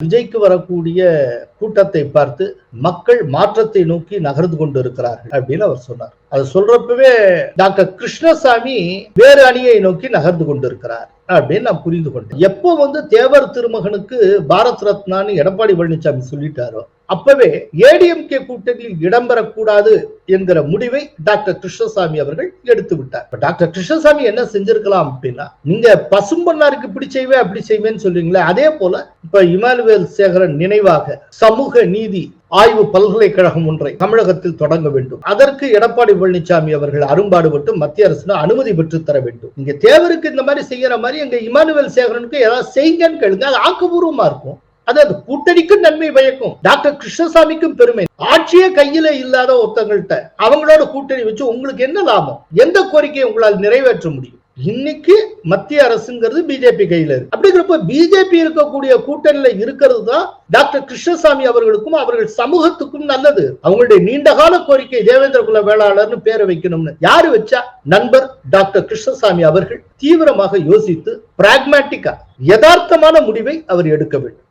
விஜய்க்கு வரக்கூடிய கூட்டத்தை பார்த்து மக்கள் மாற்றத்தை நோக்கி நகர்ந்து கொண்டிருக்கிறார்கள் அப்படின்னு அவர் சொன்னார். அது சொல்றப்பவே டாக்டர் கிருஷ்ணசாமி வேறு அணியை நோக்கி நகர்ந்து கொண்டிருக்கிறார் அப்படின்னு நான் புரிந்து கொண்டேன் எப்போ வந்து தேவர் திருமகனுக்கு பாரத் ரத்னான்னு எடப்பாடி பழனிசாமி சொல்லிட்டாரோ அப்பவே ஏடிஎம்கே கூட்டணியில் இடம்பெறக்கூடாது என்கிற முடிவை டாக்டர் கிருஷ்ணசாமி அவர்கள் எடுத்து விட்டார் டாக்டர் கிருஷ்ணசாமி என்ன செஞ்சிருக்கலாம் அப்படின்னா நீங்க பசும்பொன்னாருக்கு இப்படி செய்வேன் அப்படி செய்வேன்னு சொல்றீங்களே அதே போல இப்ப இமானுவேல் சேகரன் நினைவாக சமூக நீதி ஆய்வு பல்கலைக்கழகம் ஒன்றை தமிழகத்தில் தொடங்க வேண்டும். அதற்கு எடப்பாடி பழனிசாமி அவர்கள் அரும்பாடுபட்டு மத்திய அரசு அனுமதி பெற்று தர வேண்டும். இங்க தேவருக்கு இந்த மாதிரி செய்யற மாதிரி எங்க இமானுவேல் சேகரனுக்கு ஏதாவது செய்யுங்கன்னு கேளுங்க அது ஆக்கப்பூர்வமா இருக்கும். அதாவது கூட்டணிக்கும் நன்மை பயக்கும். டாக்டர் கிருஷ்ணசாமிக்கும் பெருமை. ஆட்சியே கையில இல்லாத ஒருத்தங்கள்ட்ட அவங்களோட கூட்டணி வச்சு உங்களுக்கு என்ன லாபம்? எந்த கோரிக்கையை உங்களால் நிறைவேற்ற முடியும்? இன்னைக்கு மத்திய அரசுங்கிறது பிஜேபி கையில இருக்கு. அப்படிங்கிறப்ப பிஜேபி இருக்கக்கூடிய கூட்டணியில இருக்கிறது தான் டாக்டர் கிருஷ்ணசாமி அவர்களுக்கும் அவர்கள் சமூகத்துக்கும் நல்லது. அவங்களுடைய நீண்டகால கோரிக்கை தேவேந்திர குல வேளாளர்னு பேரை வைக்கணும்னு. யாரு வச்சா? நண்பர் டாக்டர் கிருஷ்ணசாமி அவர்கள். தீவிரமாக யோசித்து பிராக்மேட்டிக்கா யதார்த்தமான முடிவை அவர் எடுக்க வேண்டும்.